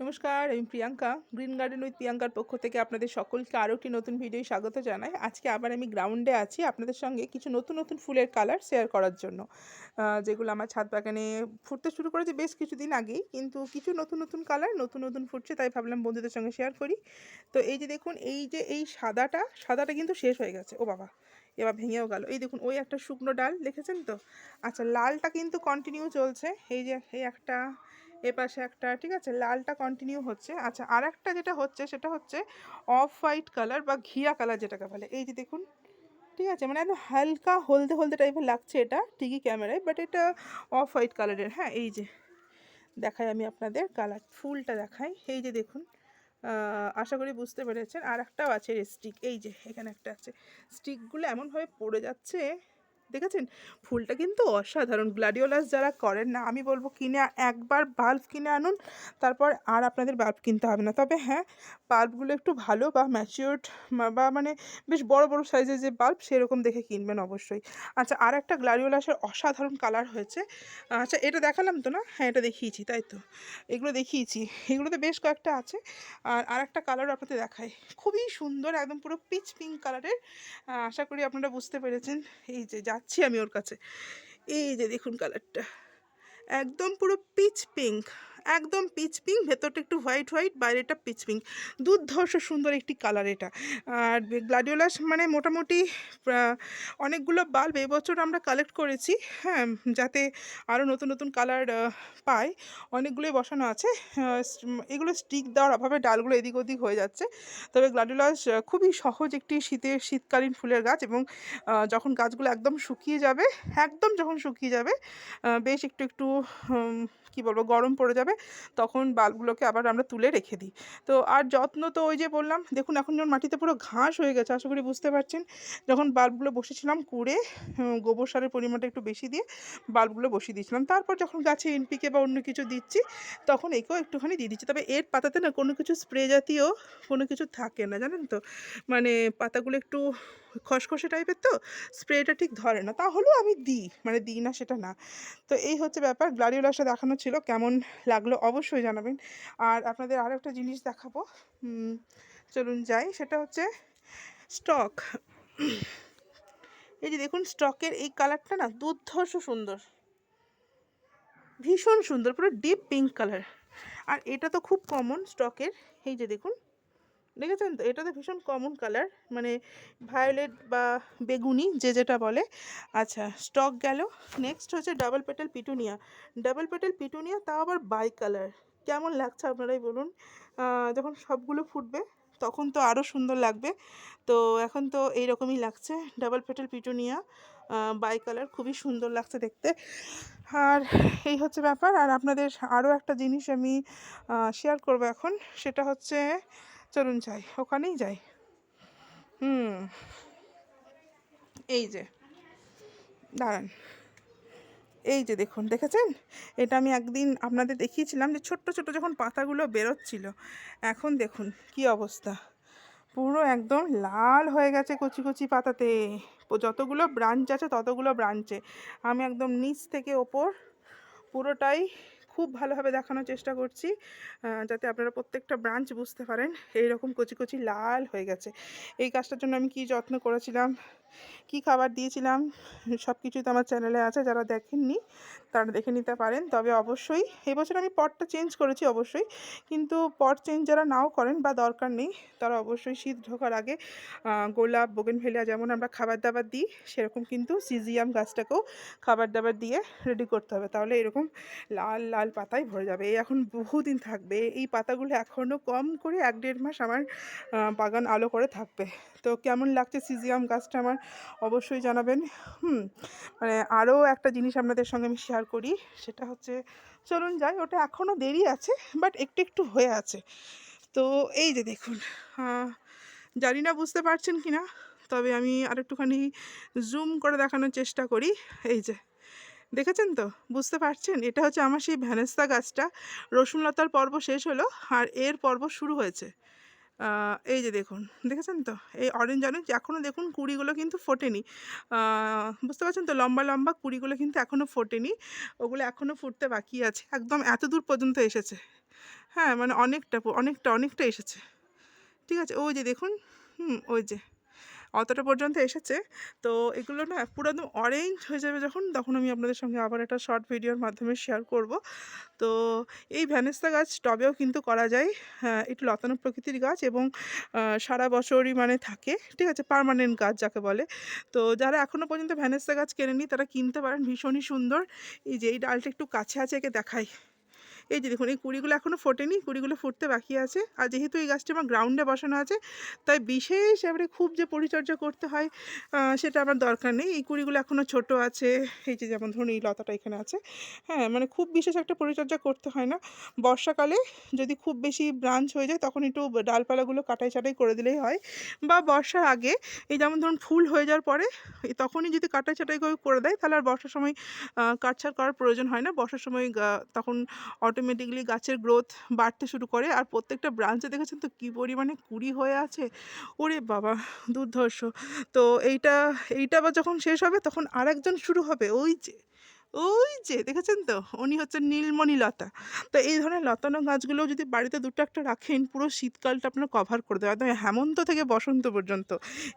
নমস্কার, আমি Priyanka. Green garden with প্রিয়াঙ্কার পক্ষ থেকে আপনাদের সকলকে আরও একটি নতুন ভিডিও স্বাগত জানাই। আজকে আবার আমি গ্রাউন্ডে আছি আপনাদের সঙ্গে কিছু নতুন নতুন ফুলের কালার শেয়ার করার জন্য। যেগুলো আমার ছাদ বাগানে ফুটতে শুরু করেছে বেশ কিছুদিন আগেই, কিন্তু কিছু নতুন নতুন কালার, নতুন নতুন ফুটছে, তাই ভাবলাম বন্ধুদের সঙ্গে শেয়ার করি। তো এই যে দেখুন, এই যে, এই সাদাটা সাদাটা কিন্তু শেষ হয়ে গেছে। ও বাবা এবার ভেঙেও গেল। এই দেখুন, ওই একটা শুকনো ডাল, দেখেছেন তো? আচ্ছা লালটা কিন্তু কন্টিনিউ চলছে। এই যে, এই একটা এ পাশে একটা, ঠিক আছে? লালটা কন্টিনিউ হচ্ছে। আচ্ছা আর একটা যেটা হচ্ছে, সেটা হচ্ছে অফ হোয়াইট কালার বা ঘিয়া কালার যেটাকে বলে। এই যে দেখুন, ঠিক আছে? মানে একদম হালকা হলদে হলদে টাইপের লাগছে এটা, ঠিকই ক্যামেরায় বাট এটা অফ হোয়াইট কালারের হ্যাঁ এই যে দেখাই আমি আপনাদের কালার ফুলটা দেখাই। এই যে দেখুন আশা করি বুঝতে পেরেছেন। আর একটাও আছে স্টিক এই যে, এখানে একটা আছে। স্টিকগুলো এমনভাবে পড়ে যাচ্ছে দেখেছেন? ফুলটা কিন্তু অসাধারণ। গ্লাডিওলাস যারা করেন না, আমি বলব কিনে একবার বাল্ব কিনে আনুন, তারপর আর আপনাদের বাল্ব কিনতে হবে না। তবে হ্যাঁ বাল্বগুলো একটু ভালো বা ম্যাচিওর্ড বা মানে বেশ বড় বড় সাইজের যে বাল্ব, সেরকম দেখে কিনবেন অবশ্যই। আচ্ছা আর একটা গ্লাডিওলাসের অসাধারণ কালার হয়েছে। আচ্ছা এটা দেখালাম তো না? হ্যাঁ এটা দেখিয়েছি, তাই তো। এগুলো দেখিয়েছি। এগুলোতে বেশ কয়েকটা আছে। আর আর একটা কালার আপনাদের দেখায় খুবই সুন্দর, একদম পুরো পিচ পিঙ্ক কালারের আশা করি আপনারা বুঝতে পেরেছেন। এই যে যাচ্ছি আমি ওর কাছে। এই যে দেখুন কালারটা একদম পুরো পিচ পিঙ্ক একদম পিচ পিঙ্ক, ভেতরটা একটু হোয়াইট হোয়াইট, বাইরেটা পিচ পিঙ্ক। দুর্ধর্ষ সুন্দর একটি কালার এটা। আর গ্লাডিওলাস মানে মোটামুটি অনেকগুলো বাল্ব এবছর আমরা কালেক্ট করেছি হ্যাঁ যাতে আরও নতুন নতুন কালার পাই অনেকগুলোই বসানো আছে এগুলো স্টিক দেওয়ার অভাবে ডালগুলো এদিক ওদিক হয়ে যাচ্ছে। তবে গ্লাডিওলাস খুবই সহজ একটি শীতের শীতকালীন ফুলের গাছ এবং যখন গাছগুলো একদম শুকিয়ে যাবে, একদম যখন শুকিয়ে যাবে বেশ একটু একটু কি বলব, গরম পড়ে যাবে তখন বাল্বগুলোকে আবার আমরা তুলে রেখে দিই। তো আর যত্ন তো ওই যে বললাম, দেখুন এখন যখন মাটিতে পুরো ঘাস হয়ে গেছে, আশা করি বুঝতে পারছেন, যখন বাল্বগুলো বসেছিলাম কুড়ে গোবর সারের পরিমাণটা একটু বেশি দিয়ে বাল্বগুলো বসিয়ে দিয়েছিলাম। তারপর যখন গাছে এনপিকে বা অন্য কিছু দিচ্ছি, তখন একেও একটুখানি দিয়ে দিচ্ছি। তবে এর পাতাতে না কোনো কিছু স্প্রে জাতীয় কোনো কিছু থাকে না, জানেন তো? মানে পাতাগুলো একটু খসখসে টাইপের তো স্প্রেটা ঠিক ধরে না। তাহলেও আমি দিই মানে দিই না সেটা না। তো এই হচ্ছে ব্যাপার। গ্লাডিওলাসটা দেখানো ছিল, কেমন লাগল অবশ্যই জানাবেন। আর আপনাদের আরও একটা জিনিস দেখাবো। চলুন যাই, সেটা হচ্ছে স্টক এই যে দেখুন স্টকের এই কালারটা না দুর্ধর্ষ সুন্দর। ভীষণ সুন্দর, পুরো ডিপ পিঙ্ক কালার আর এটা তো খুব কমন স্টকের এই যে দেখুন দেখেছেন তো? এটা তো ভীষণ কমন কালার মানে ভায়োলেট বা বেগুনি যে যেটা বলে। আচ্ছা স্টক গেল। নেক্সট হচ্ছে double petal petunia double petal petunia তাও আবার বাই কালার কেমন লাগছে আপনারাই বলুন। যখন সবগুলো ফুটবে, তখন তো আরও সুন্দর লাগবে। তো এখন তো এইরকমই লাগছে। Double petal petunia bi colour খুবই সুন্দর লাগছে দেখতে। আর এই হচ্ছে ব্যাপার। আর আপনাদের আরও একটা জিনিস আমি শেয়ার করব এখন। সেটা হচ্ছে চলুন যাই, ওখানেই যাই। হুম, এই যে, দাঁড়ান। এই যে দেখুন, দেখেছেন? এটা আমি একদিন আপনাদের দেখিয়েছিলাম যে ছোট্ট ছোট্ট যখন পাতাগুলো বেরোচ্ছিল, এখন দেখুন কি অবস্থা। পুরো একদম লাল হয়ে গেছে কচি কচি পাতাতে। যতগুলো ব্রাঞ্চ আছে ততগুলো ব্রাঞ্চে আমি একদম নিচ থেকে ওপর পুরোটাই খুব ভালোভাবে দেখানোর চেষ্টা করছি যাতে আপনারা প্রত্যেকটা ব্রাঞ্চ বুঝতে পারেন, এইরকম কচি কচি লাল হয়ে গেছে। এই গাছটার জন্য আমি কি যত্ন করেছিলাম? কি খাবার দিয়েছিলাম? সব কিছুই তো আমার চ্যানেলে আছে, যারা দেখেননি তারা দেখে নিতে পারেন। তবে অবশ্যই এবছর আমি পটটা চেঞ্জ করেছি অবশ্যই। কিন্তু পট চেঞ্জ যারা নাও করেন বা দরকার নেই, তারা অবশ্যই শীত ঢোকার আগে গোলাপ বোগেনভেলিয়া যেমন আমরা খাবার দাবার দিই, সেরকম কিন্তু সিজিয়াম গাছটাকেও খাবার দাবার দিয়ে রেডি করতে হবে। তাহলে এরকম লাল লাল পাতায় ভরে যাবে। এই এখন বহুদিন থাকবে। এই পাতাগুলো এখনও কম করে এক দেড় মাস আমার বাগান আলো করে থাকবে। তো কেমন লাগছে সিজিয়াম গাছটা আমার? অবশ্যই জানাবেন। হুম মানে আরও একটা জিনিস আপনাদের সঙ্গে আমি শেয়ার করি, সেটা হচ্ছে চলুন যাই, ওটা এখনও দেরি আছে বাট একটু একটু হয়ে আছে। তো এই যে দেখুন জানি না বুঝতে পারছেন কি না তবে আমি আর একটুখানি জুম করে দেখানোর চেষ্টা করি। এই যে, দেখেছেন তো? বুঝতে পারছেন? এটা হচ্ছে আমার সেই ভ্যানেস্তা গাছটা। রসুনলতার পর্ব শেষ হলো, আর এর পর্ব শুরু হয়েছে। এই যে দেখুন, দেখেছেন তো? এই অরেঞ্জ অরেঞ্জ এখনও দেখুন কুড়িগুলো কিন্তু ফোটেনি। বুঝতে পারছেন তো? লম্বা লম্বা কুড়িগুলো কিন্তু এখনও ফোটেনি। ওগুলো এখনও ফুটতে বাকি আছে। একদম এত দূর পর্যন্ত এসেছে। হ্যাঁ মানে অনেকটা অনেকটা অনেকটা এসেছে। ঠিক আছে? ওই যে দেখুন, হুম, ওই যে। অতটা পর্যন্ত এসেছে। তো এগুলো না পুরো একদম অরেঞ্জ হয়ে যাবে যখন, তখন আমি আপনাদের সঙ্গে আবার একটা শর্ট ভিডিওর মাধ্যমে শেয়ার করব। তো এই ভ্যানেস্তা গাছ টবেও কিন্তু করা যায়। হ্যাঁ একটু লতানো প্রকৃতির গাছ এবং সারা বছরই মানে থাকে। ঠিক আছে পার্মানেন্ট গাছ যাকে বলে। তো যারা এখনও পর্যন্ত ভ্যানেস্তা গাছ কেনেনি, তারা কিনতে পারেন। ভীষণই সুন্দর। এই যে এই ডালটা একটু কাছে আছে, একে দেখাই। এই যে দেখুন এই কুড়িগুলো এখনও ফোটেনি কুড়িগুলো ফুটতে বাকি আছে। আর যেহেতু এই গাছটি আমার গ্রাউন্ডে বসানো আছে তাই বিশেষ এবারে খুব যে পরিচর্যা করতে হয় সেটা আমার দরকার নেই। এই কুড়িগুলো এখনও ছোট আছে এই যে যেমন ধরুন এই লতাটা এখানে আছে। হ্যাঁ মানে খুব বিশেষ একটা পরিচর্যা করতে হয় না। বর্ষাকালে যদি খুব বেশি ব্রাঞ্চ হয়ে যায় তখন একটু ডালপালাগুলো কাটাই ছাটাই করে দিলেই হয়। বা বর্ষার আগে এই যেমন ধরুন ফুল হয়ে যাওয়ার পরে তখনই যদি কাটাই ছাটাই করে দেয় তাহলে আর বর্ষার সময় আহ, কাটছাড় করার প্রয়োজন হয় না। বর্ষার সময় তখন অটোমেটিকলি গাছের গ্রোথ বাড়তে শুরু করে। আর প্রত্যেকটা ব্রাঞ্চে দেখেছেন তো কী পরিমাণে কুড়ি হয়ে আছে? ওরে বাবা, দুর্ধর্ষ। তো এইটা এইটা আবার যখন শেষ হবে, তখন আরেকজন শুরু হবে। ওই যে ওই যে দেখেছেন তো? উনি হচ্ছে নীলমণি লতা। তো এই ধরনের লতানো গাছগুলো যদি বাড়িতে দুটো একটা রাখেন পুরো শীতকালটা আপনার কভার করে দেওয়া একদম হেমন্ত থেকে বসন্ত পর্যন্ত।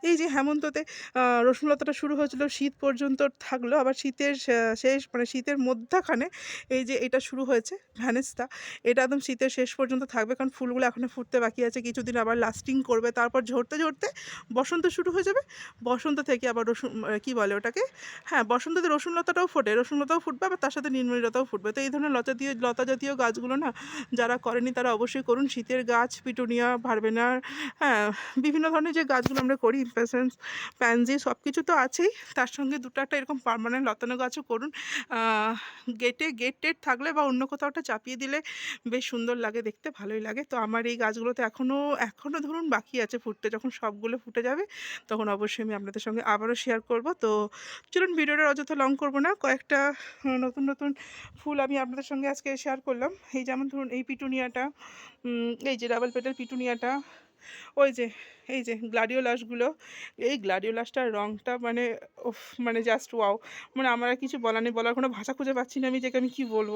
এই যে হেমন্ততে আহ, রসুনলতাটা শুরু হয়েছিল শীত পর্যন্ত থাকল। আবার শীতের শেষ মানে শীতের মধ্যাখানে এই যে এটা শুরু হয়েছে ভ্যানেসটা এটা একদম শীতের শেষ পর্যন্ত থাকবে। কারণ ফুলগুলো এখনও ফুটতে বাকি আছে। কিছুদিন আবার লাস্টিং করবে। তারপর ঝরতে ঝরতে বসন্ত শুরু হয়ে যাবে। বসন্ত থেকে আবার রসুন কী বলে ওটাকে? হ্যাঁ বসন্ততে রসুন লতাটাও ফোটে। রসুন লতাও ফুটবে, আবার তার সাথে নীলমণি লতাও ফুটবে। তো এই ধরনের লতা দিয়ে, লতা জাতীয় গাছগুলো না যারা করেনি তারা অবশ্যই করুন। শীতের গাছ, পিটুনিয়া ভারবেনার হ্যাঁ বিভিন্ন ধরনের যে গাছগুলো আমরা করি ইম্পেসেন্স প্যানজি সব কিছু তো আছেই। তার সঙ্গে দুটো একটা এরকম পার্মানেন্ট লতানো গাছও করুন। গেটে, গেট টেট থাকলে বা অন্য কোথাও একটা চাপিয়ে দিলে বেশ সুন্দর লাগে, দেখতে ভালোই লাগে। তো আমার এই গাছগুলোতে এখনও এখনও ধরুন বাকি আছে ফুটতে। যখন সবগুলো ফুটে যাবে, তখন অবশ্যই আমি আপনাদের সঙ্গে আবারও শেয়ার করব। তো চলুন, ভিডিওটা অযথা লং করব না। কয়েকটা নতুন নতুন ফুল আমি আপনাদের সঙ্গে আজকে শেয়ার করলাম। এই যেমন ধরুন এই পিটুনিয়াটা এই যে ডাবল পেটাল পিটুনিয়াটা, ওই যে এই যে গ্লাডিওলাসগুলো এই গ্লাডিওলাসটার রঙটা মানে উফ মানে জাস্ট ওয়াও মানে আমার আর কিছু বলার নেই, বলার কোনো ভাষা খুঁজে পাচ্ছি না আমি যে আমি কী বলব।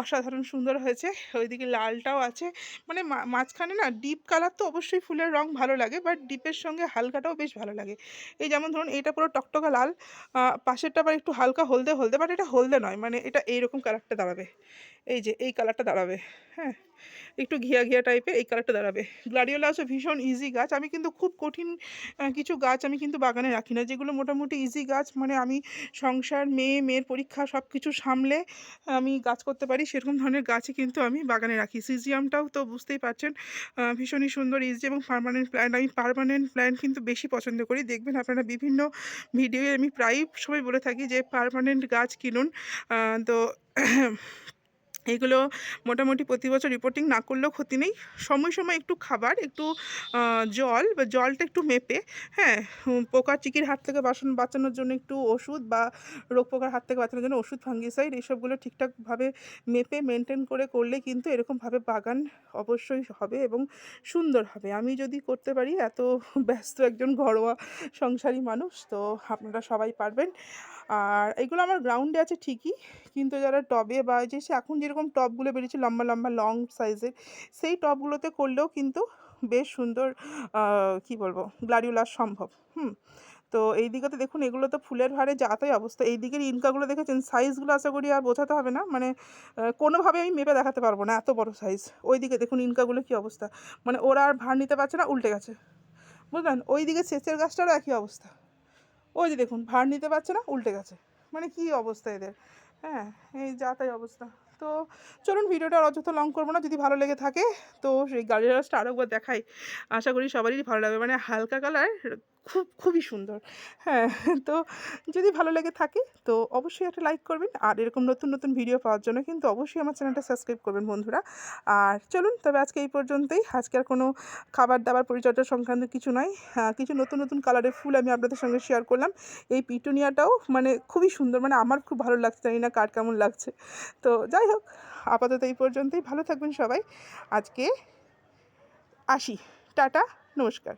অসাধারণ সুন্দর হয়েছে, ওইদিকে লালটাও আছে। মানে মাঝখানে না ডিপ কালার তো অবশ্যই ফুলের রং ভালো লাগে বাট ডিপের সঙ্গে হালকাটাও বেশ ভালো লাগে। এই যেমন ধরুন এটা পুরো টকটকা লাল পাশেরটা আবার একটু হালকা হলদে হলদে বাট এটা হলদে নয় মানে এটা এইরকম কালারটা দাঁড়াবে। এই যে এই কালারটা দাঁড়াবে হ্যাঁ? একটু ঘিয়া ঘিয়া টাইপের এই কালারটা দাঁড়াবে। গ্লাডিওলাসও ভীষণ ইজি গাছ। আমি কিন্তু খুব কঠিন কিছু গাছ আমি কিন্তু বাগানে রাখি না। যেগুলো মোটামুটি ইজি গাছ মানে আমি সংসার, মেয়ে, মেয়ের পরীক্ষা সব কিছু সামলে আমি গাছ করতে পারি, সেরকম ধরনের গাছই কিন্তু আমি বাগানে রাখি। সিজিয়ামটাও তো বুঝতেই পারছেন ভীষণই সুন্দর ইজি এবং পারমানেন্ট প্ল্যান্ট আমি পারমানেন্ট প্ল্যান্ট কিন্তু বেশি পছন্দ করি। দেখবেন আপনারা বিভিন্ন ভিডিওয়ে আমি প্রায়ই সবাই বলে থাকি যে পারমানেন্ট গাছ কিনুন। তো এগুলো মোটামুটি প্রতি বছর রিপোর্টিং না করলেও ক্ষতি নেই। সময় সময় একটু খাবার, একটু জল, বা জলটা একটু মেপে হ্যাঁ পোকা চিকির হাত থেকে বাসন, বাঁচানোর জন্য একটু ওষুধ বা রোগ পোকার হাত থেকে বাঁচানোর জন্য ওষুধ, ফাঙ্গিসাইড এইসবগুলো ঠিকঠাকভাবে মেপে মেনটেন করে করলে কিন্তু এরকমভাবে বাগান অবশ্যই হবে এবং সুন্দর হবে। আমি যদি করতে পারি, এত ব্যস্ত একজন ঘরোয়া সংসারী মানুষ, তো আপনারা সবাই পারবেন। আর এগুলো আমার গ্রাউন্ডে আছে ঠিকই, কিন্তু যারা টবে বা যে সে এখন যেরকম টবগুলো বেরিয়েছে লম্বা লম্বা লং সাইজের সেই টবগুলোতে করলেও কিন্তু বেশ সুন্দর কি বলব গ্লাডিওলাস সম্ভব, হুম। তো এই দিকে তো দেখুন এগুলো তো ফুলের ভারে যাতাই অবস্থা, এই দিকের ইনকাগুলো দেখেছেন? সাইজগুলো আশা করি আর বোঝাতে হবে না মানে কোনোভাবে আমি মেপে দেখাতে পারব না, এত বড় সাইজ ওই দিকে দেখুন ইনকাগুলো কী অবস্থা মানে ওরা আর ভার নিতে পারছে না, উল্টে গেছে, বুঝলেন? ওই দিকে সেচের গাছটারও একই অবস্থা। ওই যে দেখুন, ভার নিতে পারছে না, উল্টে গেছে। মানে কি অবস্থা এদের? হ্যাঁ এই যা তাই অবস্থা। তো চলুন ভিডিওটা আর অযথা লং করব না, যদি ভালো লেগে থাকে, তো সেই গাড়ির রাস্তা আরও একবার দেখাই। আশা করি সবারই ভালো লাগবে মানে হালকা কালার খুব, খুবই সুন্দর। হ্যাঁ তো যদি ভালো লেগে থাকে, তো অবশ্যই একটা লাইক করবেন, আর এরকম নতুন নতুন ভিডিও পাওয়ার জন্য কিন্তু অবশ্যই আমার চ্যানেলটা সাবস্ক্রাইব করবেন বন্ধুরা। আর চলুন, তবে আজকে এই পর্যন্তই। আজকে আর কোনো খাবার দাবার পরিচর্যা সংক্রান্ত কিছু নয় কিছু নতুন নতুন কালারের ফুল আমি আপনাদের সঙ্গে শেয়ার করলাম। এই পিটুনিয়াটাও মানে খুবই সুন্দর মানে আমার খুব ভালো লাগছে, জানি না কার কেমন লাগছে। তো যাই হোক আপাতত এই পর্যন্তই। ভালো থাকবেন সবাই। আজকে আসি। টাটা নমস্কার।